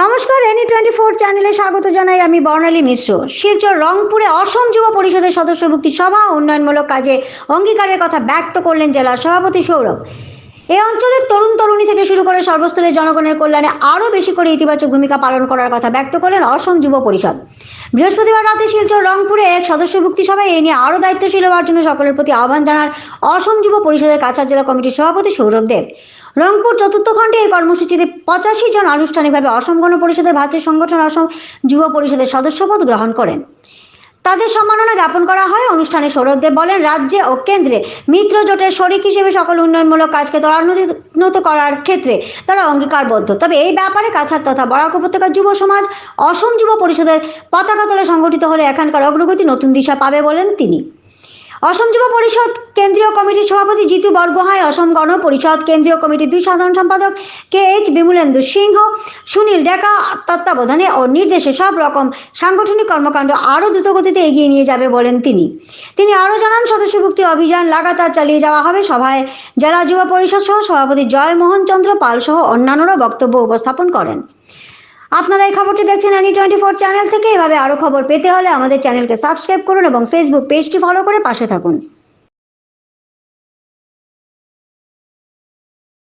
নমস্কার any twenty four চ্যানেলে স্বাগত জানাই আমি বর্ণালী মিশ্র। শিলচর রংপুরে অসম যুব পরিষদের সদস্যভুক্তি সভা উন্নয়নমূলক কাজে অঙ্গীকারের কথা ব্যক্ত করলেন জেলা সভাপতি সৌরভ। এই অঞ্চলের তরুণ তরুণী থেকে শুরু করে সর্বস্তরের জনগণের কল্যাণে আরও বেশি করে ইতিবাচক ভূমিকা পালন করার কথা ব্যক্ত করলেন অসম যুব পরিষদ। বৃহস্পতিবার রাতে শিলচর রংপুরে এক সদস্যভুক্তি সভায় এ নিয়ে আরও দায়িত্বশীল হওয়ার জন্য সকলের প্রতি আহ্বান জানান অসম যুব পরিষদের কাছাড় জেলা কমিটির সভাপতি সৌরভ দেব। রংপুর চতুর্থ খণ্ডে এই কর্মসূচিতে পঁচাশি জন আনুষ্ঠানিকভাবে অসম গণ পরিষদের ভাতৃ সংগঠন অসম যুব পরিষদের সদস্যপদ গ্রহণ করেন। তাদের সম্মাননা জ্ঞাপন করা হয় অনুষ্ঠানে সৌরভদেব বলেন, রাজ্যে ও কেন্দ্রে মিত্র জোটের শরিক হিসেবে সকল উন্নয়নমূলক কাজকে ত্বরান্বিত করার ক্ষেত্রে তারা অঙ্গীকারবদ্ধ। তবে এই ব্যাপারে কাছাড় তথা বরাক উপত্যকার যুব সমাজ, অসম যুব পরিষদের পতাকা তলে সংগঠিত হলে এখানকার অগ্রগতি নতুন দিশা পাবে বলেন তিনি। অসম যুব পরিষদ কেন্দ্রীয় কমিটির সভাপতি জিতু বরগোহাঁই, অসম গণ পরিষদ কেন্দ্রীয় কমিটির দুই সাধারণ সম্পাদক কে এইচ বিমলেন্দু সিংহ, সুনীল ডেকা, তত্ত্বাবধানে ও নির্দেশে সব রকম সাংগঠনিক কর্মকাণ্ড আরও দ্রুতগতিতে এগিয়ে নিয়ে যাবে বলেন তিনি। তিনি আরও জানান সদস্যভুক্তি অভিযান লাগাতার চালিয়ে যাওয়া হবে। সভায় জেলা যুব পরিষদ সহ সভাপতি জয় মোহন চন্দ্র পাল সহ অন্যান্যরা বক্তব্য উপস্থাপন করেন। আপনারা এই খবরটি দেখছেন এনি টোয়েন্টি ফোর চ্যানেল থেকে। এভাবে আরও খবর পেতে হলে আমাদের চ্যানেলকে সাবস্ক্রাইব করুন এবং ফেসবুক পেজটি ফলো করে পাশে থাকুন।